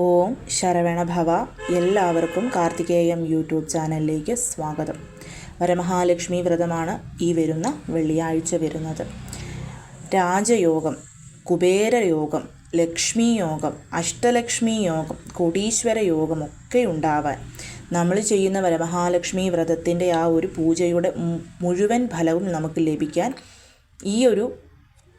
ഓം ശരവണ ഭവ എല്ലാവർക്കും കാർത്തികേയം യൂട്യൂബ് ചാനലിലേക്ക് സ്വാഗതം. വരമഹാലക്ഷ്മി വ്രതമാണ് ഈ വരുന്ന വെള്ളിയാഴ്ച വരുന്നത്. രാജയോഗം കുബേരയോഗം ലക്ഷ്മി യോഗം അഷ്ടലക്ഷ്മി യോഗം കോടീശ്വര യോഗം ഒക്കെ ഉണ്ടാവാൻ നമ്മൾ ചെയ്യുന്ന വരമഹാലക്ഷ്മി വ്രതത്തിന്റെ ആ ഒരു പൂജയുടെ മുഴുവൻ ഫലവും നമുക്ക് ലഭിക്കാൻ ഈ ഒരു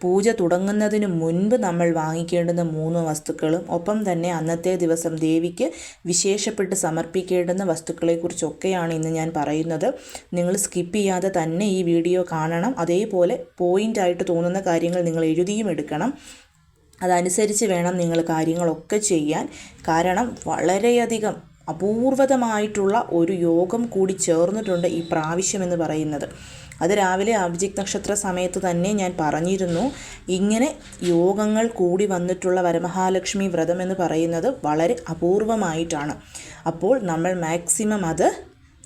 പൂജ തുടങ്ങുന്നതിന് മുൻപ് നമ്മൾ വാങ്ങിക്കേണ്ടുന്ന മൂന്ന് വസ്തുക്കളും ഒപ്പം തന്നെ അന്നത്തെ ദിവസം ദേവിക്ക് വിശേഷപ്പെട്ട് സമർപ്പിക്കേണ്ടുന്ന വസ്തുക്കളെക്കുറിച്ചൊക്കെയാണ് ഇന്ന് ഞാൻ പറയുന്നത്. നിങ്ങൾ സ്കിപ്പ് ചെയ്യാതെ തന്നെ ഈ വീഡിയോ കാണണം. അതേപോലെ പോയിന്റായിട്ട് തോന്നുന്ന കാര്യങ്ങൾ നിങ്ങൾ എഴുതിയും എടുക്കണം. അതനുസരിച്ച് വേണം നിങ്ങൾ കാര്യങ്ങളൊക്കെ ചെയ്യാൻ. കാരണം വളരെയധികം അപൂർവതമായിട്ടുള്ള ഒരു യോഗം കൂടി ചേർന്നിട്ടുണ്ട് ഈ പ്രാവശ്യം എന്ന് പറയുന്നത്. അത് രാവിലെ അഭിജിത് നക്ഷത്ര സമയത്ത് തന്നെ ഞാൻ പറഞ്ഞിരുന്നു. ഇങ്ങനെ യോഗങ്ങൾ കൂടി വന്നിട്ടുള്ള വരമഹാലക്ഷ്മി വ്രതം എന്ന് പറയുന്നത് വളരെ അപൂർവമായിട്ടാണ്. അപ്പോൾ നമ്മൾ മാക്സിമം അത്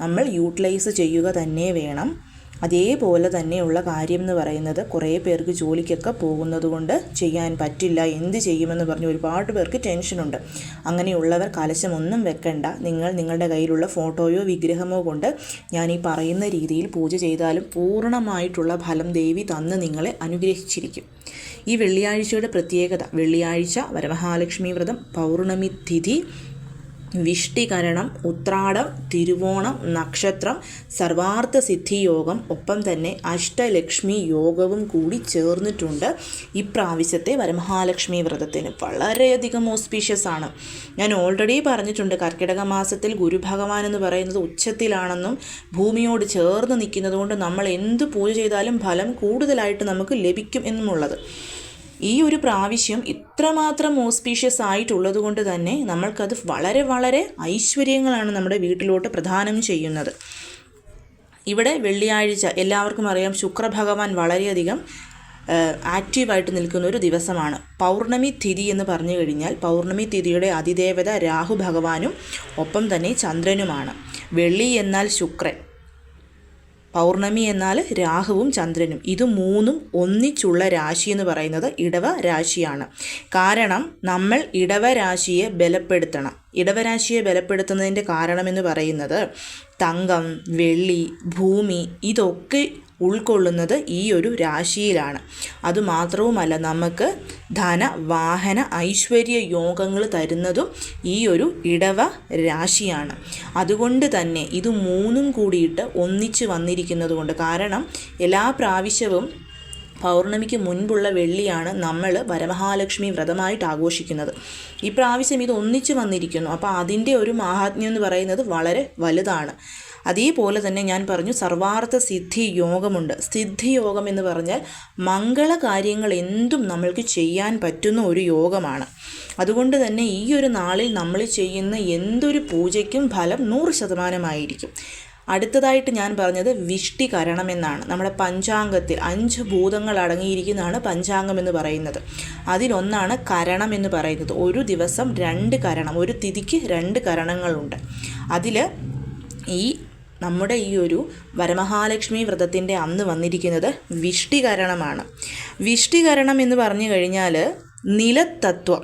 നമ്മൾ യൂട്ടിലൈസ് ചെയ്യുക തന്നെ വേണം. അതേപോലെ തന്നെയുള്ള കാര്യം എന്ന് പറയുന്നത് കുറേ പേർക്ക് ജോലിക്കൊക്കെ പോകുന്നത് കൊണ്ട് ചെയ്യാൻ പറ്റില്ല. എന്ത് ചെയ്യുമെന്ന് പറഞ്ഞ് ഒരുപാട് പേർക്ക് ടെൻഷനുണ്ട്. അങ്ങനെയുള്ളവർ കലശമൊന്നും വെക്കണ്ട. നിങ്ങൾ നിങ്ങളുടെ കയ്യിലുള്ള ഫോട്ടോയോ വിഗ്രഹമോ കൊണ്ട് ഞാൻ ഈ പറയുന്ന രീതിയിൽ പൂജ ചെയ്താലും പൂർണമായിട്ടുള്ള ഫലം ദേവി തന്ന് നിങ്ങളെ അനുഗ്രഹിച്ചിരിക്കും. ഈ വെള്ളിയാഴ്ചയുടെ പ്രത്യേകത വെള്ളിയാഴ്ച വരമഹാലക്ഷ്മി വ്രതം പൗർണമി തിഥി വിഷ്ടികരണം ഉത്രാടം തിരുവോണം നക്ഷത്രം സർവാർത്ഥ സിദ്ധി യോഗം ഒപ്പം തന്നെ അഷ്ടലക്ഷ്മി യോഗവും കൂടി ചേർന്നിട്ടുണ്ട് ഇപ്രാവശ്യത്തെ വരമഹാലക്ഷ്മി വ്രതത്തിന്. വളരെയധികം ഓസ്പീഷ്യസ് ആണ്. ഞാൻ ഓൾറെഡി പറഞ്ഞിട്ടുണ്ട് കർക്കിടക മാസത്തിൽ ഗുരുഭഗവാൻ എന്ന് പറയുന്നത് ഉച്ചത്തിലാണെന്നും ഭൂമിയോട് ചേർന്ന് നിൽക്കുന്നതുകൊണ്ട് നമ്മൾ എന്ത് പൂജ ചെയ്താലും ഫലം കൂടുതലായിട്ട് നമുക്ക് ലഭിക്കും എന്നുമുള്ളത്. ഈ ഒരു പ്രാവശ്യം ഇത്രമാത്രം ഓസ്പീഷ്യസ് ആയിട്ടുള്ളത് കൊണ്ട് തന്നെ നമ്മൾക്കത് വളരെ വളരെ ഐശ്വര്യങ്ങളാണ് നമ്മുടെ വീട്ടിലോട്ട് പ്രദാനം ചെയ്യുന്നത്. ഇവിടെ വെള്ളിയാഴ്ച എല്ലാവർക്കും അറിയാം ശുക്രഭഗവാൻ വളരെയധികം ആക്റ്റീവായിട്ട് നിൽക്കുന്ന ഒരു ദിവസമാണ്. പൗർണമി തിഥി എന്ന് പറഞ്ഞു കഴിഞ്ഞാൽ പൗർണമി തിഥിയുടെ അതിദേവത രാഹു ഭഗവാനും ഒപ്പം തന്നെ ചന്ദ്രനുമാണ്. വെള്ളി എന്നാൽ ശുക്രൻ. പൗർണമി എന്നാൽ രാഹുവും ചന്ദ്രനും. ഇത് മൂന്നും ഒന്നിച്ചുള്ള രാശി എന്ന് പറയുന്നത് ഇടവ രാശിയാണ്. കാരണം നമ്മൾ ഇടവ രാശിയെ ബലപ്പെടുത്തണം. ഇടവരാശിയെ ബലപ്പെടുത്തുന്നതിന്റെ കാരണമെന്ന് പറയുന്നത് തങ്കം വെള്ളി ഭൂമി ഇതൊക്കെ ഉൾക്കൊള്ളുന്നത് ഈ ഒരു രാശിയിലാണ്. അതുമാത്രവുമല്ല നമുക്ക് ധന വാഹന ഐശ്വര്യ യോഗങ്ങൾ തരുന്നതും ഈ ഒരു ഇടവ രാശിയാണ്. അതുകൊണ്ട് തന്നെ ഇത് മൂന്നും കൂടിയിട്ട് ഒന്നിച്ച് വന്നിരിക്കുന്നത് കൊണ്ട് കാരണം എല്ലാ പ്രാവശ്യവും പൗർണമിക്ക് മുൻപുള്ള വെള്ളിയാണ് നമ്മൾ വരമഹാലക്ഷ്മി വ്രതമായിട്ട് ആഘോഷിക്കുന്നത്. ഈ പ്രാവശ്യം ഇത് ഒന്നിച്ചു വന്നിരിക്കുന്നു. അപ്പോൾ അതിന്റെ ഒരു മഹാത്മ്യം എന്ന് പറയുന്നത് വളരെ വലുതാണ്. അതേപോലെ തന്നെ ഞാൻ പറഞ്ഞു സർവാർത്ഥ സിദ്ധി യോഗമുണ്ട്. സിദ്ധി യോഗം എന്ന് പറഞ്ഞാൽ മംഗള കാര്യങ്ങൾ എന്തും നമ്മൾക്ക് ചെയ്യാൻ പറ്റുന്ന ഒരു യോഗമാണ്. അതുകൊണ്ട് തന്നെ ഈ ഒരു നാളിൽ നമ്മൾ ചെയ്യുന്ന എന്തൊരു പൂജയ്ക്കും ഫലം നൂറ് ശതമാനമായിരിക്കും. അടുത്തതായിട്ട് ഞാൻ പറഞ്ഞത് വിഷ്ടികരണം എന്നാണ്. നമ്മുടെ പഞ്ചാംഗത്തിൽ അഞ്ച് ഭൂതങ്ങൾ അടങ്ങിയിരിക്കുന്നതാണ് പഞ്ചാംഗം എന്ന് പറയുന്നത്. അതിലൊന്നാണ് കരണം എന്ന് പറയുന്നത്. ഒരു ദിവസം രണ്ട് കരണം ഒരു തിഥിക്ക് രണ്ട് കരണങ്ങളുണ്ട്. അതിൽ ഈ നമ്മുടെ ഈ ഒരു വരമഹാലക്ഷ്മി വ്രതത്തിന്റെ അന്ന് വന്നിരിക്കുന്നത് വിഷ്ടികരണമാണ്. വിഷ്ടികരണം എന്ന് പറഞ്ഞു കഴിഞ്ഞാൽ നിലത്തത്വം.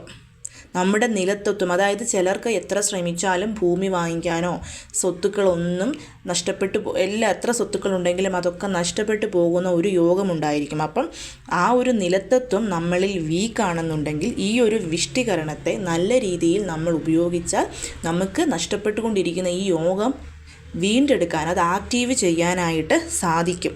നമ്മുടെ നിലത്തത്വം അതായത് ചിലർക്ക് എത്ര ശ്രമിച്ചാലും ഭൂമി വാങ്ങിക്കാനോ സ്വത്തുക്കളൊന്നും നഷ്ടപ്പെട്ടു പോ എല്ലാ എത്ര സ്വത്തുക്കളുണ്ടെങ്കിലും അതൊക്കെ നഷ്ടപ്പെട്ടു പോകുന്ന ഒരു യോഗമുണ്ടായിരിക്കും. അപ്പം ആ ഒരു നിലത്തത്വം നമ്മളിൽ വീക്കാണെന്നുണ്ടെങ്കിൽ ഈ ഒരു വിഷ്ടികരണത്തെ നല്ല രീതിയിൽ നമ്മൾ ഉപയോഗിച്ചാൽ നമുക്ക് നഷ്ടപ്പെട്ടുകൊണ്ടിരിക്കുന്ന ഈ യോഗം വീണ്ടെടുക്കാൻ അത് ആക്റ്റീവ് ചെയ്യാനായിട്ട് സാധിക്കും.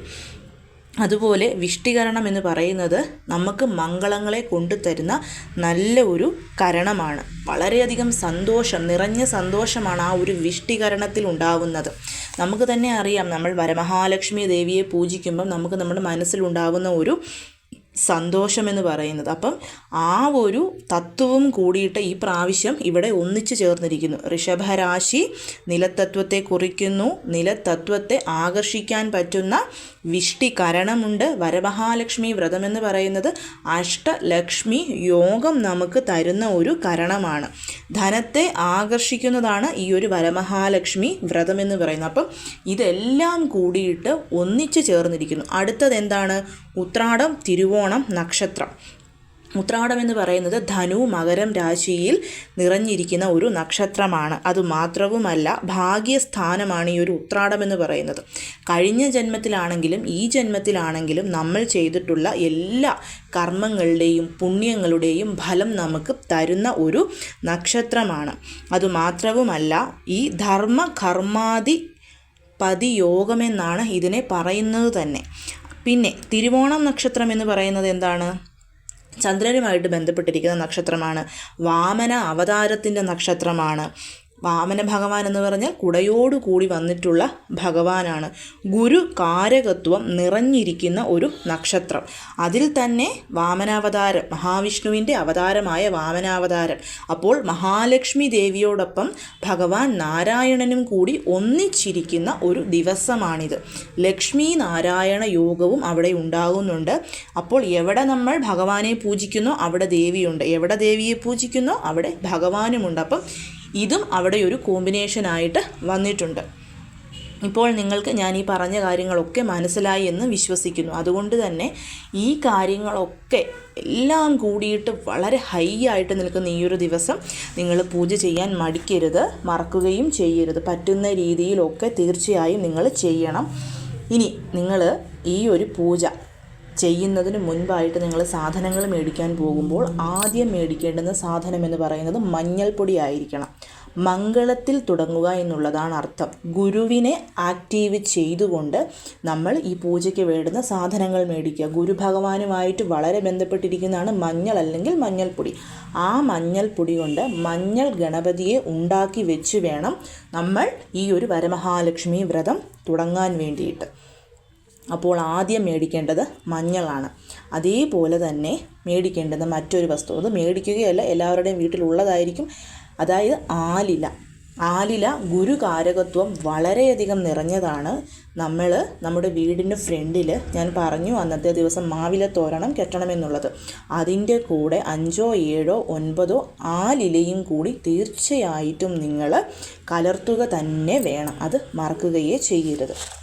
അതുപോലെ വിഷ്ടികരണം എന്ന് പറയുന്നത് നമുക്ക് മംഗളങ്ങളെ കൊണ്ടുതരുന്ന നല്ല ഒരു കരണമാണ്. വളരെയധികം സന്തോഷം നിറഞ്ഞ സന്തോഷമാണ് ആ ഒരു വിഷ്ടികരണത്തിൽ ഉണ്ടാവുന്നത്. നമുക്ക് തന്നെ അറിയാം നമ്മൾ വരമഹാലക്ഷ്മി ദേവിയെ പൂജിക്കുമ്പം നമുക്ക് നമ്മുടെ മനസ്സിലുണ്ടാവുന്ന ഒരു സന്തോഷം എന്ന് പറയുന്നത്. അപ്പം ആ ഒരു തത്വവും കൂടിയിട്ട് ഈ പ്രാവശ്യം ഇവിടെ ഒന്നിച്ചു ചേർന്നിരിക്കുന്നു. ഋഷഭരാശി നിലത്തത്വത്തെ കുറിക്കുന്നു. നിലത്തത്വത്തെ ആകർഷിക്കാൻ പറ്റുന്ന വിഷ്ടി വിഷ്ടികരണമുണ്ട് വരമഹാലക്ഷ്മി വ്രതം എന്ന് പറയുന്നത് അഷ്ടലക്ഷ്മി യോഗം നമുക്ക് തരുന്ന ഒരു കരണമാണ്. ധനത്തെ ആകർഷിക്കുന്നതാണ് ഈ ഒരു വരമഹാലക്ഷ്മി വ്രതം എന്ന് പറയുന്നത്. അപ്പം ഇതെല്ലാം കൂടിയിട്ട് ഒന്നിച്ചു ചേർന്നിരിക്കുന്നു. അടുത്തത് എന്താണ് ഉത്രാടം തിരുവോണം നക്ഷത്രം. ഉത്രാടം എന്ന് പറയുന്നത് ധനു മകരം രാശിയിൽ നിറഞ്ഞിരിക്കുന്ന ഒരു നക്ഷത്രമാണ്. അത് മാത്രവുമല്ല ഭാഗ്യസ്ഥാനമാണ് ഈ ഒരു ഉത്രാടം എന്ന് പറയുന്നത്. കഴിഞ്ഞ ജന്മത്തിലാണെങ്കിലും ഈ ജന്മത്തിലാണെങ്കിലും നമ്മൾ ചെയ്തിട്ടുള്ള എല്ലാ കർമ്മങ്ങളുടെയും പുണ്യങ്ങളുടെയും ഫലം നമുക്ക് തരുന്ന ഒരു നക്ഷത്രമാണ്. അതുമാത്രവുമല്ല ഈ ധർമ്മ കർമാതി പതിയോഗമെന്നാണ് ഇതിനെ പറയുന്നത് തന്നെ. പിന്നെ തിരുവോണം നക്ഷത്രം എന്ന് പറയുന്നത് എന്താണ്? ചന്ദ്രനുമായിട്ട് ബന്ധപ്പെട്ടിരിക്കുന്ന നക്ഷത്രമാണ്. വാമന അവതാരത്തിന്റെ നക്ഷത്രമാണ്. വാമന ഭഗവാൻ എന്ന് പറഞ്ഞാൽ കുടയോട് കൂടി വന്നിട്ടുള്ള ഭഗവാനാണ്. ഗുരു കാരകത്വം നിറഞ്ഞിരിക്കുന്ന ഒരു നക്ഷത്രം. അതിൽ തന്നെ വാമനാവതാരം മഹാവിഷ്ണുവിന്റെ അവതാരമായ വാമനാവതാരം. അപ്പോൾ മഹാലക്ഷ്മി ദേവിയോടൊപ്പം ഭഗവാൻ നാരായണനും കൂടി ഒന്നിച്ചിരിക്കുന്ന ഒരു ദിവസമാണിത്. ലക്ഷ്മി നാരായണ യോഗവും അവിടെ ഉണ്ടാകുന്നുണ്ട്. അപ്പോൾ എവിടെ നമ്മൾ ഭഗവാനെ പൂജിക്കുന്നോ അവിടെ ദേവിയുണ്ട്. എവിടെ ദേവിയെ പൂജിക്കുന്നോ അവിടെ ഭഗവാനുമുണ്ട്. അപ്പം ഇതും അവിടെ ഒരു കോമ്പിനേഷനായിട്ട് വന്നിട്ടുണ്ട്. ഇപ്പോൾ നിങ്ങൾക്ക് ഞാൻ ഈ പറഞ്ഞ കാര്യങ്ങളൊക്കെ മനസ്സിലായി എന്ന് വിശ്വസിക്കുന്നു. അതുകൊണ്ട് തന്നെ ഈ കാര്യങ്ങളൊക്കെ എല്ലാം കൂടിയിട്ട് വളരെ ഹൈ ആയിട്ട് നിൽക്കുന്ന ഈ ഒരു ദിവസം നിങ്ങൾ പൂജ ചെയ്യാൻ മടിക്കരുത് മറക്കുകയും ചെയ്യരുത്. പറ്റുന്ന രീതിയിലൊക്കെ തീർച്ചയായും നിങ്ങൾ ചെയ്യണം. ഇനി നിങ്ങൾ ഈ ഒരു പൂജ ചെയ്യുന്നതിന് മുൻപായിട്ട് നിങ്ങൾ സാധനങ്ങൾ മേടിക്കാൻ പോകുമ്പോൾ ആദ്യം മേടിക്കേണ്ടുന്ന സാധനം എന്ന് പറയുന്നത് മഞ്ഞൾപ്പൊടി ആയിരിക്കണം. മംഗളത്തിൽ തുടങ്ങുക എന്നുള്ളതാണ് അർത്ഥം. ഗുരുവിനെ ആക്റ്റീവ് ചെയ്തുകൊണ്ട് നമ്മൾ ഈ പൂജയ്ക്ക് വേണ്ടുന്ന സാധനങ്ങൾ മേടിക്കുക. ഗുരു ഭഗവാനുമായിട്ട് വളരെ ബന്ധപ്പെട്ടിരിക്കുന്നതാണ് മഞ്ഞൾ അല്ലെങ്കിൽ മഞ്ഞൾപ്പൊടി. ആ മഞ്ഞൾപ്പൊടി കൊണ്ട് മഞ്ഞൾ ഗണപതിയെ ഉണ്ടാക്കി വെച്ച് വേണം നമ്മൾ ഈ ഒരു വരമഹാലക്ഷ്മി വ്രതം തുടങ്ങാൻ വേണ്ടിയിട്ട്. അപ്പോൾ ആദ്യം മേടിക്കേണ്ടത് മഞ്ഞളാണ്. അതേപോലെ തന്നെ മേടിക്കേണ്ടുന്ന മറ്റൊരു വസ്തു. അത് മേടിക്കുകയല്ല എല്ലാവരുടെയും വീട്ടിലുള്ളതായിരിക്കും. അതായത് ആലില. ആലില ഗുരുകാരകത്വം വളരെയധികം നിറഞ്ഞതാണ്. നമ്മൾ നമ്മുടെ വീടിന്റെ ഫ്രണ്ടിൽ ഞാൻ പറഞ്ഞു അന്നത്തെ ദിവസം മാവില തോരണം കെട്ടണമെന്നുള്ളത്. അതിന്റെ കൂടെ അഞ്ചോ ഏഴോ ഒൻപതോ ആലിലയും കൂടി തീർച്ചയായിട്ടും നിങ്ങൾ കലർത്തുക തന്നെ വേണം. അത് മറക്കുകയേ ചെയ്യരുത്.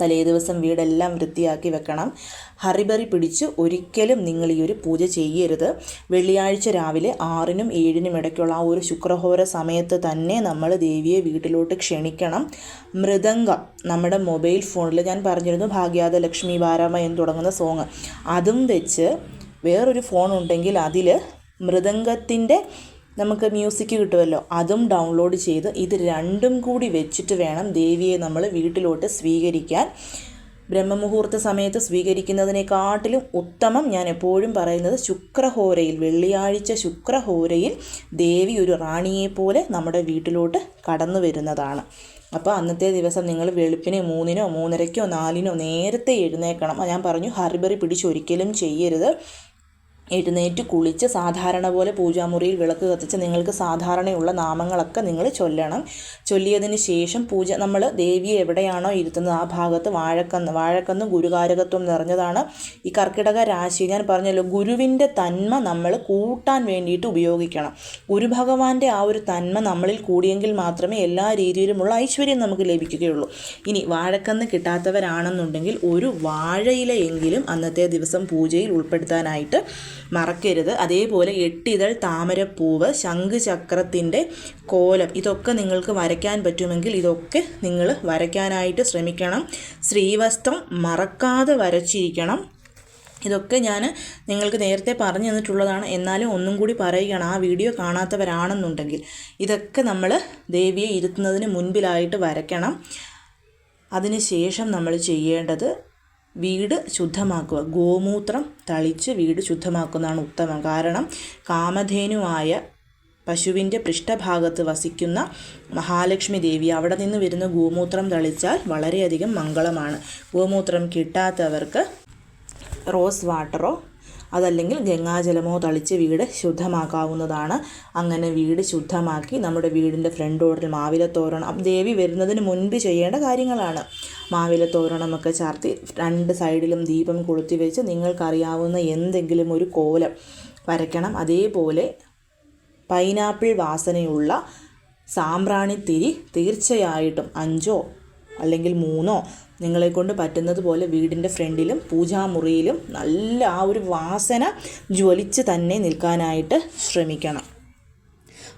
തലേ ദിവസം വീടെല്ലാം വൃത്തിയാക്കി വെക്കണം. ഹറിബറി പിടിച്ച് ഒരിക്കലും നിങ്ങൾ ഈ ഒരു പൂജ ചെയ്യരുത്. വെള്ളിയാഴ്ച രാവിലെ ആറിനും ഏഴിനും ഇടയ്ക്കുള്ള ആ ഒരു ശുക്രഹോര സമയത്ത് തന്നെ നമ്മൾ ദേവിയെ വീട്ടിലോട്ട് ക്ഷണിക്കണം. മൃദംഗം നമ്മുടെ മൊബൈൽ ഫോണിൽ ഞാൻ പറഞ്ഞിരുന്നു ഭാഗ്യാത ലക്ഷ്മി ബാരാമ എന്ന് തുടങ്ങുന്ന സോങ് അതും വെച്ച് വേറൊരു ഫോൺ ഉണ്ടെങ്കിൽ അതിൽ മൃദംഗത്തിന്റെ നമുക്ക് മ്യൂസിക് കിട്ടുമല്ലോ. അതും ഡൗൺലോഡ് ചെയ്ത് ഇത് രണ്ടും കൂടി വെച്ചിട്ട് വേണം ദേവിയെ നമ്മൾ വീട്ടിലോട്ട് സ്വീകരിക്കാൻ. ബ്രഹ്മമുഹൂർത്ത സമയത്ത് സ്വീകരിക്കുന്നതിനെക്കാട്ടിലും ഉത്തമം ഞാൻ എപ്പോഴും പറയുന്നത് ശുക്രഹോരയിൽ വെള്ളിയാഴ്ച ശുക്രഹോരയിൽ ദേവി ഒരു റാണിയെപ്പോലെ നമ്മുടെ വീട്ടിലോട്ട് കടന്നു വരുന്നതാണ്. അപ്പോൾ അന്നത്തെ ദിവസം നിങ്ങൾ വെളുപ്പിന് മൂന്നിനോ മൂന്നരയ്ക്കോ നാലിനോ നേരത്തെ എഴുന്നേക്കണം ഞാൻ പറഞ്ഞു ഹറിബറി പിടിച്ചൊരിക്കലും ചെയ്യരുത്. എഴുന്നേറ്റ് കുളിച്ച് സാധാരണ പോലെ പൂജാമുറിയിൽ വിളക്ക് കത്തിച്ച് നിങ്ങൾക്ക് സാധാരണയുള്ള നാമങ്ങളൊക്കെ നിങ്ങൾ ചൊല്ലണം. ചൊല്ലിയതിന് ശേഷം പൂജ നമ്മൾ ദേവിയെ എവിടെയാണോ ഇരുത്തുന്നത്? ആ ഭാഗത്ത് വാഴക്കന്ന് വാഴക്കന്ന് ഗുരുകാരകത്വം നിറഞ്ഞതാണ് ഈ കർക്കിടക രാശി. ഞാൻ പറഞ്ഞല്ലോ ഗുരുവിന്റെ തന്മ നമ്മൾ കൂട്ടാൻ വേണ്ടിയിട്ട് ഉപയോഗിക്കണം. ഗുരുഭഗവാന്റെ ആ ഒരു തന്മ നമ്മളിൽ കൂടിയെങ്കിൽ മാത്രമേ എല്ലാ രീതിയിലുമുള്ള ഐശ്വര്യം നമുക്ക് ലഭിക്കുകയുള്ളൂ. ഇനി വാഴക്കന്ന് കിട്ടാത്തവരാണെന്നുണ്ടെങ്കിൽ ഒരു വാഴയിലെങ്കിലും അന്നത്തെ ദിവസം പൂജയിൽ ഉൾപ്പെടുത്താനായിട്ട് മറക്കരുത്. അതേപോലെ എട്ടിതൾ താമരപ്പൂവ് ശംഖുചക്രത്തിന്റെ കോലം ഇതൊക്കെ നിങ്ങൾക്ക് വരയ്ക്കാൻ പറ്റുമെങ്കിൽ ഇതൊക്കെ നിങ്ങൾ വരയ്ക്കാനായിട്ട് ശ്രമിക്കണം. ശ്രീവസ്ത്രം മറക്കാതെ വരച്ചിരിക്കണം. ഇതൊക്കെ ഞാൻ നിങ്ങൾക്ക് നേരത്തെ പറഞ്ഞു തന്നിട്ടുള്ളതാണ്. എന്നാലും ഒന്നും കൂടി പറയുകയാണ് ആ വീഡിയോ കാണാത്തവരാണെന്നുണ്ടെങ്കിൽ. ഇതൊക്കെ നമ്മൾ ദേവിയെ ഇരുത്തുന്നതിന് മുൻപിലായിട്ട് വരയ്ക്കണം. അതിനുശേഷം നമ്മൾ ചെയ്യേണ്ടത് വീട് ശുദ്ധമാക്കുക. ഗോമൂത്രം തളിച്ച് വീട് ശുദ്ധമാക്കുന്നതാണ് ഉത്തമം. കാരണം കാമധേനുവായ പശുവിന്റെ പൃഷ്ഠഭാഗത്ത് വസിക്കുന്ന മഹാലക്ഷ്മി ദേവി അവിടെ നിന്ന് വരുന്ന ഗോമൂത്രം തളിച്ചാൽ വളരെയധികം മംഗളമാണ്. ഗോമൂത്രം കിട്ടാത്തവർക്ക് റോസ് വാട്ടറോ അതല്ലെങ്കിൽ ഗംഗാജലമോ തളിച്ച് വീട് ശുദ്ധമാക്കാവുന്നതാണ്. അങ്ങനെ വീട് ശുദ്ധമാക്കി നമ്മുടെ വീടിന്റെ ഫ്രണ്ട് ഡോറിൽ മാവിലത്തോരണം. ദേവി വരുന്നതിന് മുൻപ് ചെയ്യേണ്ട കാര്യങ്ങളാണ്. മാവിലത്തോരണമൊക്കെ ചാർത്തി രണ്ട് സൈഡിലും ദീപം കൊളുത്തി വെച്ച് നിങ്ങൾക്കറിയാവുന്ന എന്തെങ്കിലും ഒരു കോലം വരയ്ക്കണം. അതേപോലെ പൈനാപ്പിൾ വാസനയുള്ള സാമ്പ്രാണിത്തിരി തീർച്ചയായിട്ടും അഞ്ചോ അല്ലെങ്കിൽ മൂന്നോ നിങ്ങളെക്കൊണ്ട് പറ്റുന്നത് പോലെ വീടിന്റെ ഫ്രണ്ടിലും പൂജാമുറിയിലും നല്ല ആ ഒരു വാസന ജ്വലിച്ച് തന്നെ നിൽക്കാനായിട്ട് ശ്രമിക്കണം.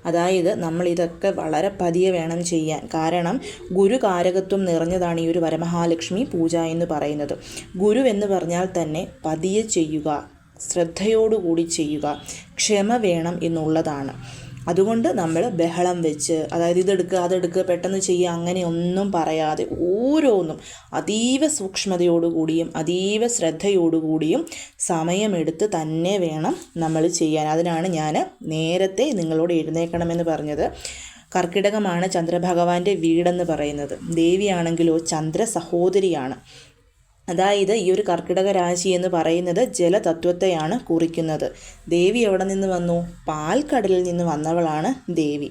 അതായത് നമ്മൾ ഇതൊക്കെ വളരെ പതിയെ വേണം ചെയ്യാൻ. കാരണം ഗുരുകാരകത്വം നിറഞ്ഞതാണ് ഈ ഒരു വരമഹാലക്ഷ്മി പൂജ എന്ന് പറയുന്നത്. ഗുരു എന്ന് പറഞ്ഞാൽ തന്നെ പതിയെ ചെയ്യുക ശ്രദ്ധയോടുകൂടി ചെയ്യുക ക്ഷമ വേണം എന്നുള്ളതാണ്. അതുകൊണ്ട് നമ്മൾ ബഹളം വെച്ച് അതായത് ഇതെടുക്കുക അതെടുക്കുക പെട്ടെന്ന് ചെയ്യുക അങ്ങനെ ഒന്നും പറയാതെ ഓരോന്നും അതീവ സൂക്ഷ്മതയോടുകൂടിയും അതീവ ശ്രദ്ധയോടുകൂടിയും സമയമെടുത്ത് തന്നെ വേണം നമ്മൾ ചെയ്യാൻ. അതിനാണ് ഞാൻ നേരത്തെ നിങ്ങളോട് എഴുന്നേക്കണമെന്ന് പറഞ്ഞത്. കർക്കിടകമാണ് ചന്ദ്രഭഗവാന്റെ വീടെന്ന് പറയുന്നത്. ദേവിയാണെങ്കിലോ ചന്ദ്ര സഹോദരിയാണ് അതായത് ഈ ഒരു കർക്കിടക രാശി എന്ന് പറയുന്നത് ജലതത്വത്തെയാണ് കുറിക്കുന്നത്. ദേവി എവിടെ നിന്ന് വന്നു? പാൽക്കടലിൽ നിന്ന് വന്നവളാണ് ദേവി.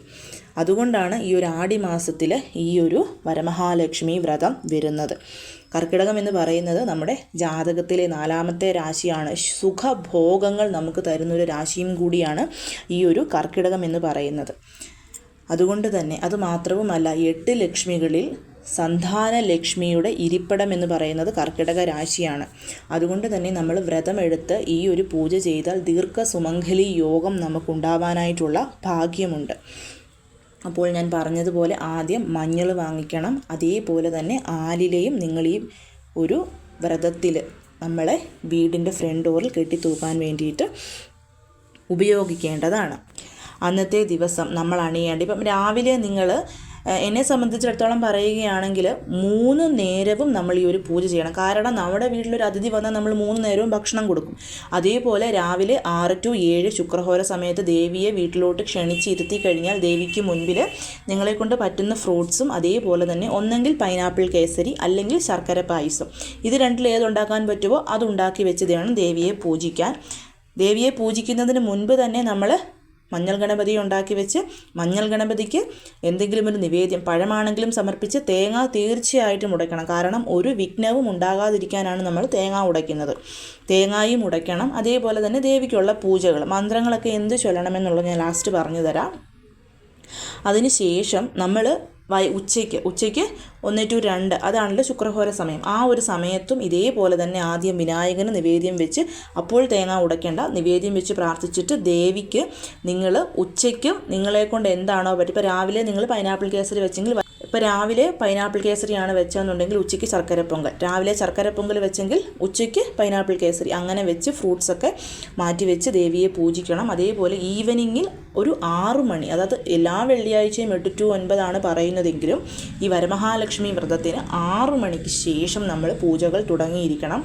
അതുകൊണ്ടാണ് ഈ ഒരു ആടി മാസത്തിൽ ഈ ഒരു വരമഹാലക്ഷ്മി വ്രതം വരുന്നത്. കർക്കിടകം എന്ന് പറയുന്നത് നമ്മുടെ ജാതകത്തിലെ നാലാമത്തെ രാശിയാണ്. സുഖഭോഗങ്ങൾ നമുക്ക് തരുന്നൊരു രാശിയും കൂടിയാണ് ഈ ഒരു കർക്കിടകം എന്ന് പറയുന്നത്. അതുകൊണ്ട് തന്നെ അത് മാത്രവുമല്ല എട്ട് ലക്ഷ്മികളിൽ സന്താന ലക്ഷ്മിയുടെ ഇരിപ്പിടം എന്ന് പറയുന്നത് കർക്കിടക രാശിയാണ്. അതുകൊണ്ട് തന്നെ നമ്മൾ വ്രതമെടുത്ത് ഈ ഒരു പൂജ ചെയ്താൽ ദീർഘ സുമംഗലി യോഗം നമുക്കുണ്ടാവാനായിട്ടുള്ള ഭാഗ്യമുണ്ട്. അപ്പോൾ ഞാൻ പറഞ്ഞതുപോലെ ആദ്യം മഞ്ഞൾ വാങ്ങിക്കണം. അതേപോലെ തന്നെ ആലിലയും നിങ്ങൾ ഈ ഒരു വ്രതത്തിൽ നമ്മളെ വീടിന്റെ ഫ്രണ്ട് ഡോറിൽ കെട്ടിത്തൂക്കാൻ വേണ്ടിയിട്ട് ഉപയോഗിക്കേണ്ടതാണ്. അന്നത്തെ ദിവസം നമ്മൾ അണിയേണ്ട. ഇപ്പം രാവിലെ നിങ്ങൾ എന്നെ സംബന്ധിച്ചിടത്തോളം പറയുകയാണെങ്കിൽ മൂന്ന് നേരവും നമ്മൾ ഈ ഒരു പൂജ ചെയ്യണം. കാരണം നമ്മുടെ വീട്ടിലൊരു അതിഥി വന്നാൽ നമ്മൾ മൂന്ന് നേരവും ഭക്ഷണം കൊടുക്കും. അതേപോലെ രാവിലെ ആറ് ടു ഏഴ് ശുക്രഹോര സമയത്ത് ദേവിയെ വീട്ടിലോട്ട് ക്ഷണിച്ച് ഇരുത്തി കഴിഞ്ഞാൽ ദേവിക്ക് മുൻപിൽ നിങ്ങളെ കൊണ്ട് പറ്റുന്ന ഫ്രൂട്ട്സും അതേപോലെ തന്നെ ഒന്നെങ്കിൽ പൈനാപ്പിൾ കേസരി അല്ലെങ്കിൽ ശർക്കര പായസം. ഇത് രണ്ടിൽ ഏതുണ്ടാക്കാൻ പറ്റുമോ അതുണ്ടാക്കി വെച്ച് വേണം ദേവിയെ പൂജിക്കാൻ. ദേവിയെ പൂജിക്കുന്നതിന് മുൻപ് തന്നെ നമ്മൾ മഞ്ഞൾ ഗണപതി ഉണ്ടാക്കി വെച്ച് മഞ്ഞൾ ഗണപതിക്ക് എന്തെങ്കിലും ഒരു നിവേദ്യം പഴമാണെങ്കിലും സമർപ്പിച്ച് തേങ്ങ തീർച്ചയായിട്ടും ഉടയ്ക്കണം. കാരണം ഒരു വിഘ്നവും ഉണ്ടാകാതിരിക്കാനാണ് നമ്മൾ തേങ്ങ ഉടയ്ക്കുന്നത്. തേങ്ങായും ഉടയ്ക്കണം. അതേപോലെ തന്നെ ദേവിക്കുള്ള പൂജകൾ മന്ത്രങ്ങളൊക്കെ എന്ത് ചൊല്ലണമെന്നുള്ളത് ഞാൻ ലാസ്റ്റ് പറഞ്ഞു തരാം അതിനുശേഷം നമ്മൾ വൈ ഉച്ചയ്ക്ക് ഉച്ചയ്ക്ക് ഒന്ന് ടു രണ്ട് അതാണല്ലോ ശുക്രഹോര സമയം. ആ ഒരു സമയത്തും ഇതേപോലെ തന്നെ ആദ്യം വിനായകന് നിവേദ്യം വെച്ച് അപ്പോൾ തേങ്ങ ഉടയ്ക്കേണ്ട. നിവേദ്യം വെച്ച് പ്രാർത്ഥിച്ചിട്ട് ദേവിക്ക് നിങ്ങൾ ഉച്ചയ്ക്കും നിങ്ങളെ കൊണ്ട് എന്താണോ പറ്റും ഇപ്പോൾ രാവിലെ നിങ്ങൾ പൈനാപ്പിൾ കേസരി വെച്ചെങ്കിൽ ഇപ്പോൾ രാവിലെ പൈനാപ്പിൾ കേസരിയാണ് വെച്ചതെന്നുണ്ടെങ്കിൽ ഉച്ചയ്ക്ക് ശർക്കര പൊങ്കൽ. രാവിലെ ശർക്കര പൊങ്കൽ വെച്ചെങ്കിൽ ഉച്ചയ്ക്ക് പൈനാപ്പിൾ കേസരി. അങ്ങനെ വെച്ച് ഫ്രൂട്ട്സൊക്കെ മാറ്റി വെച്ച് ദേവിയെ പൂജിക്കണം. അതേപോലെ ഈവനിങ്ങിൽ ഒരു ആറു മണി അതായത് എല്ലാ വെള്ളിയാഴ്ചയും എട്ട് ടു ഒൻപതാണ് പറയുന്നതെങ്കിലും ഈ വരമഹാലക്ഷ്മി വ്രതത്തിന് ആറു മണിക്ക് ശേഷം നമ്മൾ പൂജകൾ തുടങ്ങിയിരിക്കണം.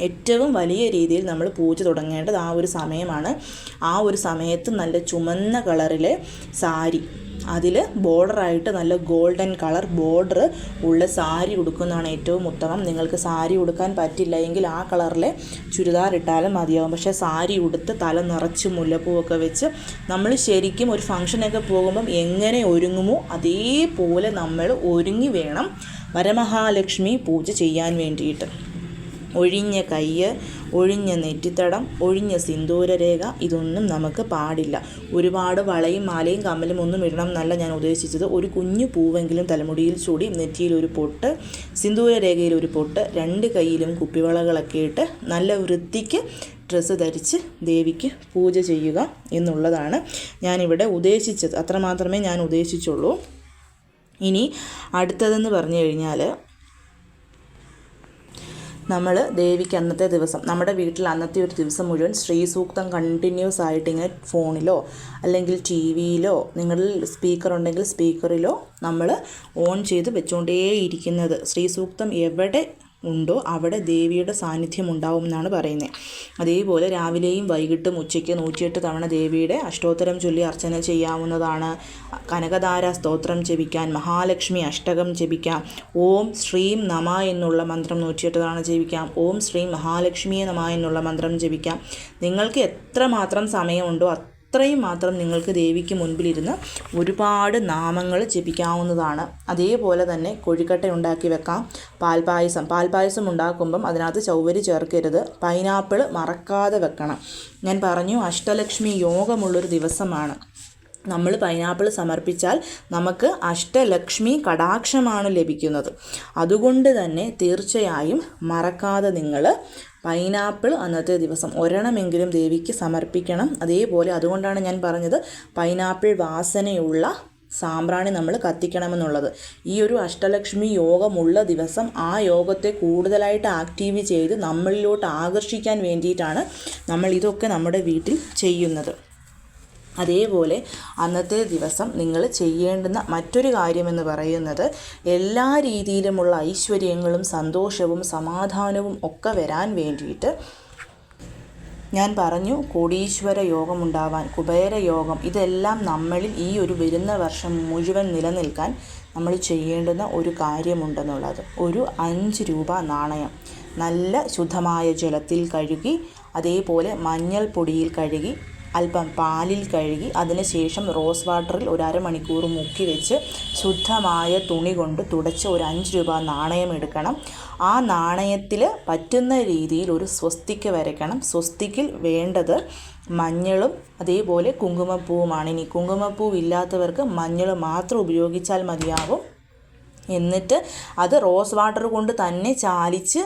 ഏറ്റവും വലിയ രീതിയിൽ നമ്മൾ പൂജ തുടങ്ങേണ്ടത് ആ ഒരു സമയമാണ്. ആ ഒരു സമയത്ത് നല്ല ചുമന്ന കളറിലെ സാരി. അതിൽ ബോർഡറായിട്ട് നല്ല ഗോൾഡൻ കളർ ബോർഡർ ഉള്ള സാരി ഉടുക്കുന്നതാണ് ഏറ്റവും ഉത്തമം. നിങ്ങൾക്ക് സാരി ഉടുക്കാൻ പറ്റില്ല എങ്കിൽ ആ കളറിലെ ചുരിദാർ ഇട്ടാലും മതിയാവും. പക്ഷേ സാരി ഉടുത്ത് തല നിറച്ച് മുല്ലപ്പൂവൊക്കെ വെച്ച് നമ്മൾ ശരിക്കും ഒരു ഫംഗ്ഷനൊക്കെ പോകുമ്പം എങ്ങനെ ഒരുങ്ങുമോ അതേപോലെ നമ്മൾ ഒരുങ്ങി വേണം വരമഹാലക്ഷ്മി പൂജ ചെയ്യാൻ വേണ്ടിയിട്ട്. ഒഴിഞ്ഞ കയ്യ് ഒഴിഞ്ഞ നെറ്റിത്തടം ഒഴിഞ്ഞ സിന്ദൂരരേഖ ഇതൊന്നും നമുക്ക് പാടില്ല. ഒരുപാട് വളയും മാലയും കമ്മലും ഒന്നും ഇടണം എന്നല്ല ഞാൻ ഉദ്ദേശിച്ചത്. ഒരു കുഞ്ഞു പൂവെങ്കിലും തലമുടിയിൽ ചൂടി നെറ്റിയിൽ ഒരു പൊട്ട് സിന്ദൂരരേഖയിൽ ഒരു പൊട്ട് രണ്ട് കയ്യിലും കുപ്പിവളകളൊക്കെ ഇട്ട് നല്ല വൃത്തിക്ക് ഡ്രസ്സ് ധരിച്ച് ദേവിക്ക് പൂജ ചെയ്യുക എന്നുള്ളതാണ് ഞാനിവിടെ ഉദ്ദേശിച്ചത്. അത്രമാത്രമേ ഞാൻ ഉദ്ദേശിച്ചുള്ളൂ. ഇനി അടുത്തതെന്ന് പറഞ്ഞു കഴിഞ്ഞാൽ നമ്മൾ ദേവിക്ക് അന്നത്തെ ദിവസം നമ്മുടെ വീട്ടിൽ അന്നത്തെ ഒരു ദിവസം മുഴുവൻ ശ്രീസൂക്തം കണ്ടിന്യൂസ് ആയിട്ട് ഇങ്ങനെ ഫോണിലോ അല്ലെങ്കിൽ ടി വിയിലോ നിങ്ങളിൽ സ്പീക്കർ ഉണ്ടെങ്കിൽ സ്പീക്കറിലോ നമ്മൾ ഓൺ ചെയ്ത് വെച്ചുകൊണ്ടേയിരിക്കുന്നത് ശ്രീസൂക്തം എവിടെ ഉണ്ടോ? അവിടെ ദേവിയുടെ സാന്നിധ്യം ഉണ്ടാവും എന്നാണ് പറയുന്നത് അതേപോലെ രാവിലെയും വൈകിട്ടും ഉച്ചയ്ക്ക് നൂറ്റിയെട്ട് തവണ ദേവിയുടെ അഷ്ടോത്തരം ചൊല്ലി അർച്ചന ചെയ്യാവുന്നതാണ്. കനകധാര സ്തോത്രം ജപിക്കാൻ മഹാലക്ഷ്മി അഷ്ടകം ജപിക്കാം ഓം ശ്രീം നമ എന്നുള്ള മന്ത്രം നൂറ്റിയെട്ട് തവണ ജപിക്കാം ഓം ശ്രീം മഹാലക്ഷ്മിയെ നമ എന്നുള്ള മന്ത്രം ജപിക്കാം. നിങ്ങൾക്ക് എത്രമാത്രം സമയമുണ്ടോ അത്രയും മാത്രം നിങ്ങൾക്ക് ദേവിക്ക് മുൻപിലിരുന്ന് ഒരുപാട് നാമങ്ങൾ ജപിക്കാവുന്നതാണ്. അതേപോലെ തന്നെ കൊഴിക്കട്ട ഉണ്ടാക്കി വെക്കാം. പാൽപ്പായസം പാൽപ്പായസം ഉണ്ടാക്കുമ്പം അതിനകത്ത് ചൗവരി ചേർക്കരുത്. പൈനാപ്പിൾ മറക്കാതെ വെക്കണം. ഞാൻ പറഞ്ഞു അഷ്ടലക്ഷ്മി യോഗമുള്ളൊരു ദിവസമാണ്. നമ്മൾ പൈനാപ്പിൾ സമർപ്പിച്ചാൽ നമുക്ക് അഷ്ടലക്ഷ്മി കടാക്ഷമാണ് ലഭിക്കുന്നത്. അതുകൊണ്ട് തന്നെ തീർച്ചയായും മറക്കാതെ നിങ്ങൾ പൈനാപ്പിൾ അന്നത്തെ ദിവസം ഒരെണ്ണമെങ്കിലും ദേവിക്ക് സമർപ്പിക്കണം. അതേപോലെ അതുകൊണ്ടാണ് ഞാൻ പറഞ്ഞത് പൈനാപ്പിൾ വാസനയുള്ള സാമ്പ്രാണി നമ്മൾ കത്തിക്കണമെന്നുള്ളത്. ഈ ഒരു അഷ്ടലക്ഷ്മി യോഗമുള്ള ദിവസം ആ യോഗത്തെ കൂടുതലായിട്ട് ആക്റ്റീവ് ചെയ്ത് നമ്മളിലോട്ട് ആകർഷിക്കാൻ വേണ്ടിയിട്ടാണ് നമ്മൾ ഇതൊക്കെ നമ്മുടെ വീട്ടിൽ ചെയ്യുന്നത്. അതേപോലെ അന്നത്തെ ദിവസം നിങ്ങൾ ചെയ്യേണ്ടുന്ന മറ്റൊരു കാര്യമെന്ന് പറയുന്നത് എല്ലാ രീതിയിലുമുള്ള ഐശ്വര്യങ്ങളും സന്തോഷവും സമാധാനവും ഒക്കെ വരാൻ വേണ്ടിയിട്ട് ഞാൻ പറഞ്ഞു കോടീശ്വര യോഗമുണ്ടാവാൻ കുബേര യോഗം ഇതെല്ലാം നമ്മളിൽ ഈ ഒരു വരുന്ന വർഷം മുഴുവൻ നിലനിൽക്കാൻ നമ്മൾ ചെയ്യേണ്ടുന്ന ഒരു കാര്യമുണ്ടെന്നുള്ളത്. ഒരു അഞ്ച് രൂപ നാണയം. നല്ല ശുദ്ധമായ ജലത്തിൽ കഴുകി അതേപോലെ മഞ്ഞൾപ്പൊടിയിൽ കഴുകി അല്പം പാലിൽ കഴുകി അതിനുശേഷം റോസ് വാട്ടറിൽ ഒരു അരമണിക്കൂർ മുക്കി വെച്ച് ശുദ്ധമായ തുണി കൊണ്ട് തുടച്ച് ഒരു അഞ്ച് രൂപ നാണയം എടുക്കണം. ആ നാണയത്തിൽ പറ്റുന്ന രീതിയിൽ ഒരു സ്വസ്തിക്ക് വരയ്ക്കണം. സ്വസ്തിക്കിൽ വേണ്ടത് മഞ്ഞളും അതേപോലെ കുങ്കുമപ്പൂവുമാണ്. ഇനി കുങ്കുമപ്പൂവ് ഇല്ലാത്തവർക്ക് മഞ്ഞൾ മാത്രം ഉപയോഗിച്ചാൽ മതിയാവും. എന്നിട്ട് അത് റോസ് വാട്ടർ കൊണ്ട് തന്നെ ചാലിച്ച്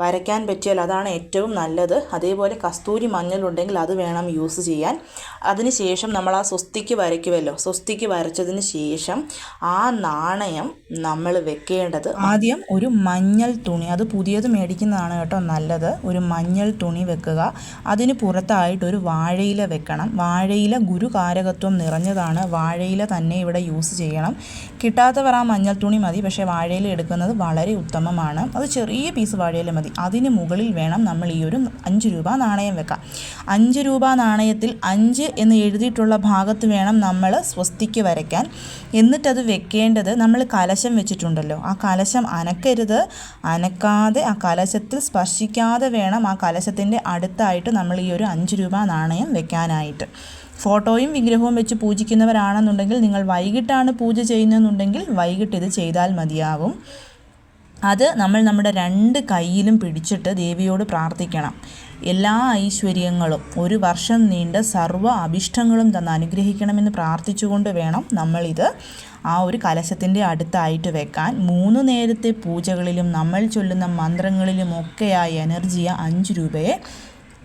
വരയ്ക്കാൻ പറ്റിയാൽ അതാണ് ഏറ്റവും നല്ലത്. അതേപോലെ കസ്തൂരി മഞ്ഞളുണ്ടെങ്കിൽ അത് വേണം യൂസ് ചെയ്യാൻ. അതിനുശേഷം നമ്മൾ ആ സ്വസ്തിക്ക് വരയ്ക്കുമല്ലോ. സ്വസ്തിക്ക് വരച്ചതിന് ശേഷം ആ നാണയം നമ്മൾ വെക്കേണ്ടത് ആദ്യം ഒരു മഞ്ഞൾ തുണി അത് പുതിയത് മേടിക്കുന്നതാണ് കേട്ടോ നല്ലത്. ഒരു മഞ്ഞൾ തുണി വെക്കുക. അതിന് പുറത്തായിട്ട് ഒരു വാഴയില വെക്കണം. വാഴയില ഗുരുകാരകത്വം നിറഞ്ഞതാണ്. വാഴയില തന്നെ ഇവിടെ യൂസ് ചെയ്യണം. കിട്ടാത്തവർ ആ മഞ്ഞൾ തുണി മതി പക്ഷേ വാഴയില എടുക്കുന്നത് വളരെ ഉത്തമമാണ്. അത് ചെറിയ പീസ് വാഴയില മതി. അതിന് മുകളിൽ വേണം നമ്മൾ ഈ ഒരു അഞ്ച് രൂപ നാണയം വെക്കാം അഞ്ച് രൂപ നാണയത്തിൽ അഞ്ച് എന്ന് എഴുതിയിട്ടുള്ള ഭാഗത്ത് വേണം നമ്മൾ സ്വസ്തിക്ക് വരയ്ക്കാൻ. എന്നിട്ടത് വെക്കേണ്ടത് നമ്മൾ കലശം വെച്ചിട്ടുണ്ടല്ലോ. ആ കലശം അനക്കരുത്. അനക്കാതെ ആ കലശത്തിൽ സ്പർശിക്കാതെ വേണം ആ കലശത്തിന്റെ അടുത്തായിട്ട് നമ്മൾ ഈ ഒരു അഞ്ച് രൂപ നാണയം വെക്കാനായിട്ട്. ഫോട്ടോയും വിഗ്രഹവും വെച്ച് പൂജിക്കുന്നവരാണെന്നുണ്ടെങ്കിൽ നിങ്ങൾ വൈകിട്ടാണ് പൂജ ചെയ്യുന്നതെന്നുണ്ടെങ്കിൽ വൈകിട്ട് ഇത് ചെയ്താൽ മതിയാവും. അത് നമ്മൾ നമ്മുടെ രണ്ട് കൈയിലും പിടിച്ചിട്ട് ദേവിയോട് പ്രാർത്ഥിക്കണം. എല്ലാ ഐശ്വര്യങ്ങളും ഒരു വർഷം നീണ്ട സർവ അഭിഷ്ടങ്ങളും തന്ന് അനുഗ്രഹിക്കണമെന്ന് പ്രാർത്ഥിച്ചുകൊണ്ട് വേണം നമ്മളിത് ആ ഒരു കലശത്തിന്റെ അടുത്തായിട്ട് വെക്കാൻ. മൂന്ന് നേരത്തെ പൂജകളിലും നമ്മൾ ചൊല്ലുന്ന മന്ത്രങ്ങളിലും മന്ത്രങ്ങളിലുമൊക്കെയായി എനർജിയ അഞ്ച് രൂപയെ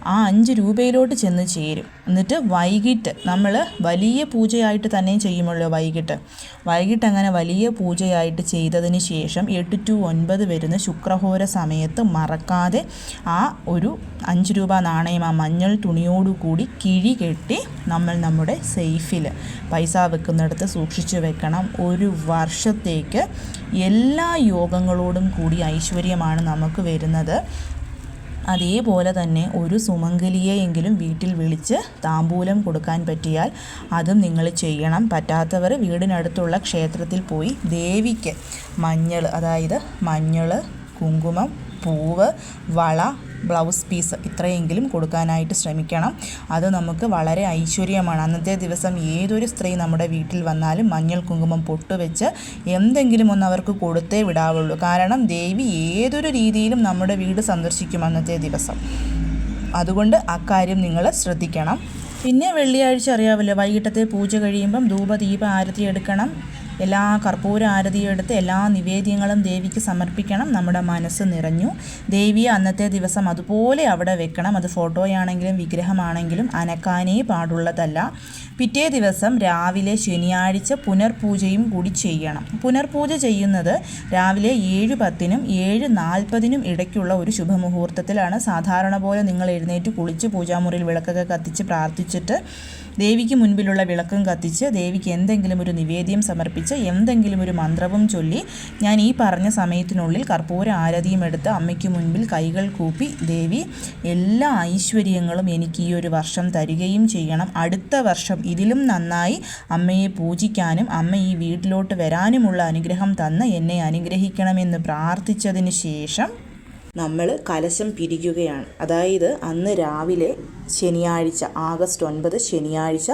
ആ അഞ്ച് രൂപയിലോട്ട് ചെന്ന് ചേരും. എന്നിട്ട് വൈകിട്ട് നമ്മൾ വലിയ പൂജയായിട്ട് തന്നെ ചെയ്യുമല്ലോ വൈകിട്ട്. വൈകിട്ട് അങ്ങനെ വലിയ പൂജയായിട്ട് ചെയ്തതിന് ശേഷം എട്ട് ടു ഒൻപത് വരുന്ന ശുക്രഹോര സമയത്ത് മറക്കാതെ ആ ഒരു അഞ്ച് രൂപ നാണയം ആ മഞ്ഞൾ തുണിയോടുകൂടി കിഴി കെട്ടി നമ്മൾ നമ്മുടെ സേഫിൽ പൈസ വെക്കുന്നിടത്ത് സൂക്ഷിച്ചു വെക്കണം. ഒരു വർഷത്തേക്ക് എല്ലാ യോഗങ്ങളോടും കൂടി ഐശ്വര്യമാണ് നമുക്ക് വരുന്നത്. അതേപോലെ തന്നെ ഒരു സുമംഗലിയെയെങ്കിലും വീട്ടിൽ വിളിച്ച് താമ്പൂലം കൊടുക്കാൻ പറ്റിയാൽ അതും നിങ്ങൾ ചെയ്യണം. പറ്റാത്തവർ വീടിനടുത്തുള്ള ക്ഷേത്രത്തിൽ പോയി ദേവിക്ക് മഞ്ഞൾ അതായത് മഞ്ഞൾ കുങ്കുമം പൂവ് വള ബ്ലൗസ് പീസ് ഇത്രയെങ്കിലും കൊടുക്കാനായിട്ട് ശ്രമിക്കണം. അത് നമുക്ക് വളരെ ഐശ്വര്യമാണ്. അന്നത്തെ ദിവസം ഏതൊരു സ്ത്രീ നമ്മുടെ വീട്ടിൽ വന്നാലും മഞ്ഞൾ കുങ്കുമം പൊട്ടുവെച്ച് എന്തെങ്കിലും ഒന്ന് അവർക്ക് കൊടുത്തേ വിടാവുള്ളൂ. കാരണം ദേവി ഏതൊരു രീതിയിലും നമ്മുടെ വീട് സന്ദർശിക്കും അന്നത്തെ ദിവസം. അതുകൊണ്ട് അക്കാര്യം നിങ്ങൾ ശ്രദ്ധിക്കണം. പിന്നെ വെള്ളിയാഴ്ച അറിയാമല്ലോ വൈകിട്ടത്തെ പൂജ കഴിയുമ്പം ധൂപദീപ ആരതി എടുക്കണം. എല്ലാ കർപ്പൂര ആരതിയും എടുത്ത് എല്ലാ നിവേദ്യങ്ങളും ദേവിക്ക് സമർപ്പിക്കണം. നമ്മുടെ മനസ്സ് നിറഞ്ഞു. ദേവിയെ അന്നത്തെ ദിവസം അതുപോലെ അവിടെ വെക്കണം. അത് ഫോട്ടോയാണെങ്കിലും വിഗ്രഹമാണെങ്കിലും അനക്കാനേ പാടുള്ളതല്ല. പിറ്റേ ദിവസം രാവിലെ ശനിയാഴ്ച പുനർപൂജയും കൂടി ചെയ്യണം. പുനർപൂജ ചെയ്യുന്നത് രാവിലെ ഏഴ് പത്തിനും ഏഴ് നാൽപ്പതിനും ഇടയ്ക്കുള്ള ഒരു ശുഭമുഹൂർത്തത്തിലാണ്. സാധാരണ പോലെ നിങ്ങൾ എഴുന്നേറ്റ് കുളിച്ച് പൂജാമുറിയിൽ വിളക്കൊക്കെ കത്തിച്ച് പ്രാർത്ഥിച്ചിട്ട് ദേവിക്ക് മുൻപിലുള്ള വിളക്കും കത്തിച്ച് ദേവിക്ക് എന്തെങ്കിലും ഒരു നിവേദ്യം സമർപ്പിച്ച് എന്തെങ്കിലും ഒരു മന്ത്രവും ചൊല്ലി ഞാൻ ഈ പറഞ്ഞ സമയത്തിനുള്ളിൽ കർപ്പൂര ആരതിയും എടുത്ത് അമ്മയ്ക്ക് മുൻപിൽ കൈകൾ കൂപ്പി ദേവി എല്ലാ ഐശ്വര്യങ്ങളും എനിക്ക് ഈ ഒരു വർഷം തരികയും ചെയ്യണം. അടുത്ത വർഷം ഇതിലും നന്നായി അമ്മയെ പൂജിക്കാനും അമ്മ ഈ വീട്ടിലോട്ട് വരാനുമുള്ള അനുഗ്രഹം തന്ന് എന്നെ അനുഗ്രഹിക്കണമെന്ന് പ്രാർത്ഥിച്ചതിന് ശേഷം നമ്മൾ കലശം പിരിക്കുകയാണ് അതായത് അന്ന് രാവിലെ ശനിയാഴ്ച ആഗസ്റ്റ് ഒൻപത് ശനിയാഴ്ച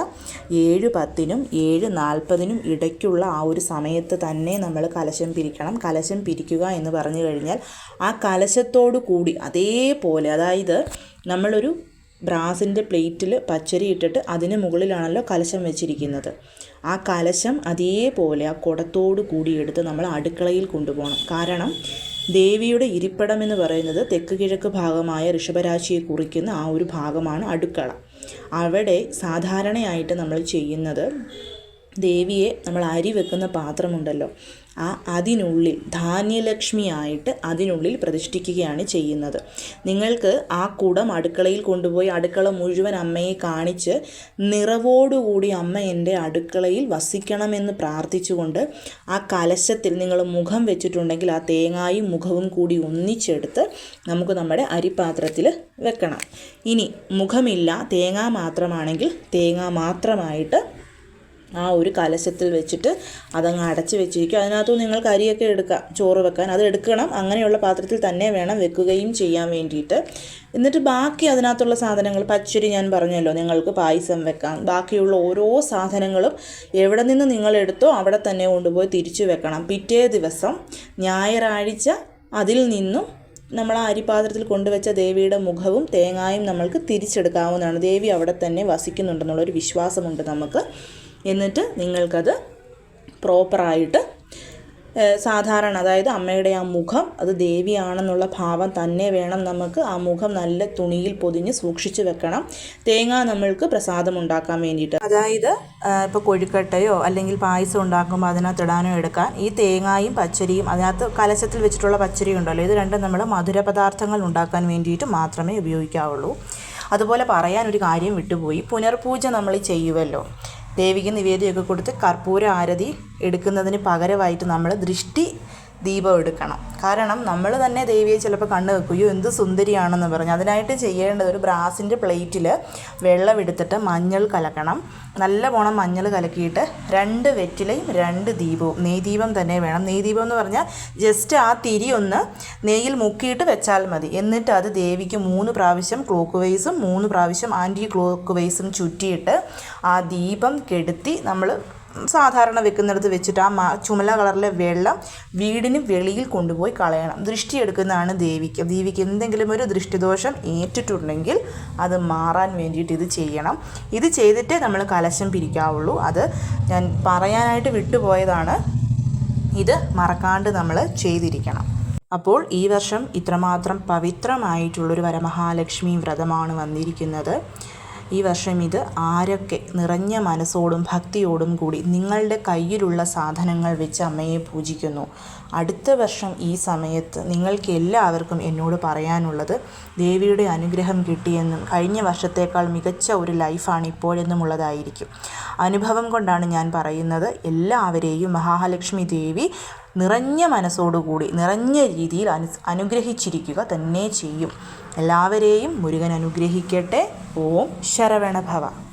ഏഴ് പത്തിനും ഏഴ് നാൽപ്പതിനും ഇടയ്ക്കുള്ള ആ ഒരു സമയത്ത് തന്നെ നമ്മൾ കലശം പിരിക്കണം. കലശം പിരിക്കുക എന്ന് പറഞ്ഞു കഴിഞ്ഞാൽ ആ കലശത്തോടു കൂടി അതേപോലെ അതായത് നമ്മളൊരു ബ്രാസിന്റെ പ്ലേറ്റിൽ പച്ചരി ഇട്ടിട്ട് അതിന് മുകളിലാണല്ലോ കലശം വെച്ചിരിക്കുന്നത്. ആ കലശം അതേപോലെ ആ കുടത്തോടു കൂടി എടുത്ത് നമ്മൾ അടുക്കളയിൽ കൊണ്ടുപോകണം. കാരണം ദേവിയുടെ ഇരിപ്പിടം എന്ന് പറയുന്നത് തെക്ക് കിഴക്ക് ഭാഗമായ ഋഷഭരാശിയെ കുറിക്കുന്ന ആ ഒരു ഭാഗമാണ് അടുക്കള. അവിടെ സാധാരണയായിട്ട് നമ്മൾ ചെയ്യുന്നത് ദേവിയെ നമ്മൾ അരി വെക്കുന്ന പാത്രമുണ്ടല്ലോ ആ അതിനുള്ളിൽ ധാന്യലക്ഷ്മിയായിട്ട് അതിനുള്ളിൽ പ്രതിഷ്ഠിക്കുകയാണ് ചെയ്യുന്നത്. നിങ്ങൾക്ക് ആ കുടം അടുക്കളയിൽ കൊണ്ടുപോയി അടുക്കള മുഴുവൻ അമ്മയെ കാണിച്ച് നിറവോടുകൂടി അമ്മ എന്റെ അടുക്കളയിൽ വസിക്കണമെന്ന് പ്രാർത്ഥിച്ചുകൊണ്ട് ആ കലശത്തിൽ നിങ്ങൾ മുഖം വെച്ചിട്ടുണ്ടെങ്കിൽ ആ തേങ്ങായും മുഖവും കൂടി ഒന്നിച്ചെടുത്ത് നമുക്ക് നമ്മുടെ അരിപാത്രത്തിൽ വെക്കണം. ഇനി മുഖമില്ല തേങ്ങ മാത്രമാണെങ്കിൽ തേങ്ങ മാത്രമായിട്ട് ആ ഒരു കലശത്തിൽ വെച്ചിട്ട് അതങ്ങ് അടച്ച് വെച്ചിരിക്കും. അതിനകത്തു നിങ്ങൾക്ക് അരിയൊക്കെ എടുക്കാം ചോറ് വെക്കാൻ. അത് എടുക്കണം. അങ്ങനെയുള്ള പാത്രത്തിൽ തന്നെ വേണം വെക്കുകയും ചെയ്യാൻ വേണ്ടിയിട്ട്. എന്നിട്ട് ബാക്കി അതിനകത്തുള്ള സാധനങ്ങൾ പച്ചരി ഞാൻ പറഞ്ഞല്ലോ നിങ്ങൾക്ക് പായസം വെക്കാം. ബാക്കിയുള്ള ഓരോ സാധനങ്ങളും എവിടെ നിന്ന് നിങ്ങൾ എടുത്തോ അവിടെ തന്നെ കൊണ്ടുപോയി തിരിച്ചു വെക്കണം. പിറ്റേ ദിവസം ഞായറാഴ്ച അതിൽ നിന്നും നമ്മൾ ആ അരിപാത്രത്തിൽ കൊണ്ടുവച്ച ദേവിയുടെ മുഖവും തേങ്ങായും നമ്മൾക്ക് തിരിച്ചെടുക്കാവുന്നതാണ്. ദേവി അവിടെ തന്നെ വസിക്കുന്നുണ്ടെന്നുള്ളൊരു വിശ്വാസമുണ്ട് നമുക്ക്. എന്നിട്ട് നിങ്ങൾക്കത് പ്രോപ്പറായിട്ട് സാധാരണ അതായത് അമ്മയുടെ ആ മുഖം അത് ദേവിയാണെന്നുള്ള ഭാവം തന്നെ വേണം നമുക്ക് ആ മുഖം നല്ല തുണിയിൽ പൊതിഞ്ഞ് സൂക്ഷിച്ചു വെക്കണം. തേങ്ങ നമ്മൾക്ക് പ്രസാദം ഉണ്ടാക്കാൻ വേണ്ടിയിട്ട്. അതായത് ഇപ്പോൾ കൊഴുക്കട്ടയോ അല്ലെങ്കിൽ പായസം ഉണ്ടാക്കുമ്പോൾ അതിനകത്ത് ഇടാനോ എടുക്കാൻ ഈ തേങ്ങായും പച്ചരിയും അതിനകത്ത് കലശത്തിൽ വെച്ചിട്ടുള്ള പച്ചരി ഉണ്ടല്ലോ ഇത് രണ്ടും നമ്മൾ മധുര പദാർത്ഥങ്ങൾ ഉണ്ടാക്കാൻ വേണ്ടിയിട്ട് മാത്രമേ ഉപയോഗിക്കാവുള്ളൂ. അതുപോലെ പറയാൻ ഒരു കാര്യം വിട്ടുപോയി. പുനർപൂജ നമ്മൾ ചെയ്യുമല്ലോ ദേവിക്ക് നിവേദ്യമൊക്കെ കൊടുത്ത് കർപ്പൂര ആരതി എടുക്കുന്നതിന് പകരമായിട്ട് നമ്മൾ ദൃഷ്ടി ദീപം എടുക്കണം. കാരണം നമ്മൾ തന്നെ ദേവിയെ ചിലപ്പോൾ കണ്ണ് വെക്കുകയോ എന്ത് സുന്ദരിയാണെന്ന് പറഞ്ഞു. അതിനായിട്ട് ചെയ്യേണ്ടത് ഒരു ബ്രാസിന്റെ പ്ലേറ്റിൽ വെള്ളം എടുത്തിട്ട് മഞ്ഞൾ കലക്കണം. നല്ല പോണം മഞ്ഞൾ കലക്കിയിട്ട് രണ്ട് വെറ്റിലയും രണ്ട് ദീപവും നെയ്ദീപം തന്നെ വേണം. നെയ്ദീപം എന്ന് പറഞ്ഞാൽ ജസ്റ്റ് ആ തിരി ഒന്ന് നെയ്യിൽ മുക്കിയിട്ട് വെച്ചാൽ മതി. എന്നിട്ട് അത് ദേവിക്ക് മൂന്ന് പ്രാവശ്യം ക്ലോക്ക് വൈസും മൂന്ന് പ്രാവശ്യം ആന്റി ക്ലോക്ക് വൈസും ചുറ്റിയിട്ട് ആ ദീപം കെടുത്തി നമ്മൾ സാധാരണ വെക്കുന്നിടത്ത് വെച്ചിട്ട് ആ ചുമല കളറിലെ വെള്ളം വീടിന് വെളിയിൽ കൊണ്ടുപോയി കളയണം. ദൃഷ്ടി എടുക്കുന്നതാണ് ദേവിക്ക്. ദേവിക്ക് എന്തെങ്കിലും ഒരു ദൃഷ്ടിദോഷം ഏറ്റിട്ടുണ്ടെങ്കിൽ അത് മാറാൻ വേണ്ടിയിട്ട് ഇത് ചെയ്യണം. ഇത് ചെയ്തിട്ടേ നമ്മൾ കലശം പിരിക്കാവുള്ളൂ. അത് ഞാൻ പറയാനായിട്ട് വിട്ടുപോയതാണ്. ഇത് മറക്കാണ്ട് നമ്മൾ ചെയ്തിരിക്കണം. അപ്പോൾ ഈ വർഷം ഇത്രമാത്രം പവിത്രമായിട്ടുള്ളൊരു വരമഹാലക്ഷ്മി വ്രതമാണ് വന്നിരിക്കുന്നത്. ഈ വർഷം ഇത് ആരൊക്കെ നിറഞ്ഞ മനസ്സോടും ഭക്തിയോടും കൂടി നിങ്ങളുടെ കയ്യിലുള്ള സാധനങ്ങൾ വെച്ച് അമ്മയെ പൂജിക്കുന്നു. അടുത്ത വർഷം ഈ സമയത്ത് നിങ്ങൾക്ക് എല്ലാവർക്കും എന്നോട് പറയാനുള്ളത് ദേവിയുടെ അനുഗ്രഹം കിട്ടിയെന്നും കഴിഞ്ഞ വർഷത്തേക്കാൾ മികച്ച ഒരു ലൈഫാണ് ഇപ്പോഴെന്നുമുള്ളതായിരിക്കും. അനുഭവം കൊണ്ടാണ് ഞാൻ പറയുന്നത് എല്ലാവരെയും മഹാലക്ഷ്മി ദേവി നിറഞ്ഞ മനസ്സോടുകൂടി നിറഞ്ഞ രീതിയിൽ അനു അനുഗ്രഹിച്ചിരിക്കുക തന്നെ ചെയ്യും. എല്ലാവരെയും മുരുകൻ അനുഗ്രഹിക്കട്ടെ. ഓം ശരവണഭവ.